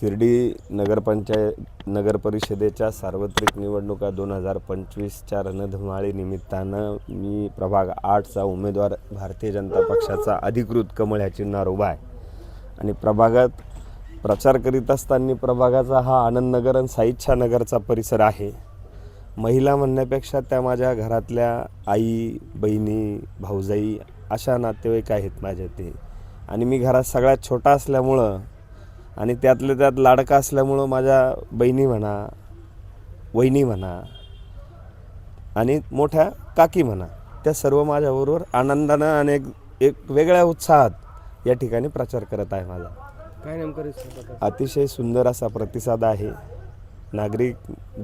शिर्डी नगरपंचायत नगर परिषदेच्या सार्वत्रिक निवडणुका दोन हजार पंचवीसच्या रणधुमाळी निमित्तानं मी प्रभाग आठचा उमेदवार भारतीय जनता पक्षाचा अधिकृत कमळ ह्या चिन्हावर उभा आहे. आणि प्रभागात प्रचार करीत असताना प्रभागाचा हा आनंदनगर आणि साईच्छा नगरचा परिसर आहे. महिला म्हणण्यापेक्षा त्या माझ्या घरातल्या आई बहिणी भाऊजाई अशा नातेवाईक आहेत माझ्या ते. आणि मी घरात सगळ्यात छोटा असल्यामुळं आणि त्यातल्या त्यात लाडका असल्यामुळं माझ्या बहिणी म्हणा वहिनी म्हणा आणि मोठ्या काकी म्हणा त्या सर्व माझ्याबरोबर आनंदानं आणि एक एक वेगळ्या उत्साहात या ठिकाणी प्रचार करत आहे माझा. काय नेमकं अतिशय सुंदर असा प्रतिसाद आहे. नागरिक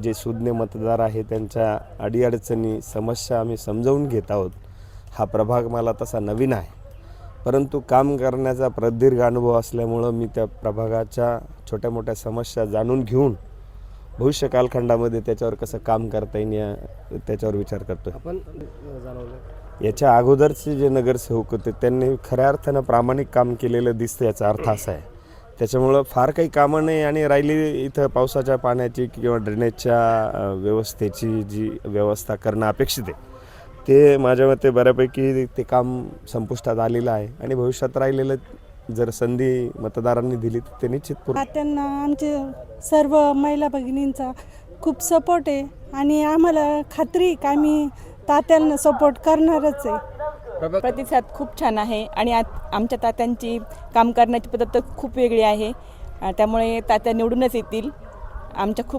जे सुज्ञ मतदार आहे त्यांच्या अडीअडचणी समस्या आम्ही समजावून घेत आहोत. हा प्रभाग मला तसा नवीन आहे. परंतु काम करण्याचा प्रदीर्घ अनुभव असल्यामुळं मी त्या प्रभागाच्या छोट्या मोठ्या समस्या जाणून घेऊन भविष्य कालखंडामध्ये त्याच्यावर कसं काम करता येईल या त्याच्यावर विचार करतो आपण याच्या अगोदरचे जे नगरसेवक होते त्यांनी खऱ्या अर्थानं प्रामाणिक काम केलेलं दिसतं याचा अर्थ असा आहे. त्याच्यामुळं फार काही कामं नाही आणि राहिली इथं पावसाच्या पाण्याची किंवा ड्रेनेजच्या व्यवस्थेची जी व्यवस्था करणं अपेक्षित आहे. ते माझ्या मते बऱ्यापैकी ते काम संपुष्टात आलेलं आहे. आणि भविष्यात राहिलेलं जर संधी मतदारांनी दिली तर ते निश्चित पूर्ण त्यांना आमचे सर्व महिला भगिनींचा खूप सपोर्ट आहे. आणि आम्हाला खात्री आहे का आम्ही तात्यांना सपोर्ट करणारच आहे. प्रतिसाद खूप छान आहे आणि आत आमच्या तात्यांची काम करण्याची पद्धत खूप वेगळी आहे. अ, त्यामुळे तात्या निवडूनच येतील. आमच्या खूप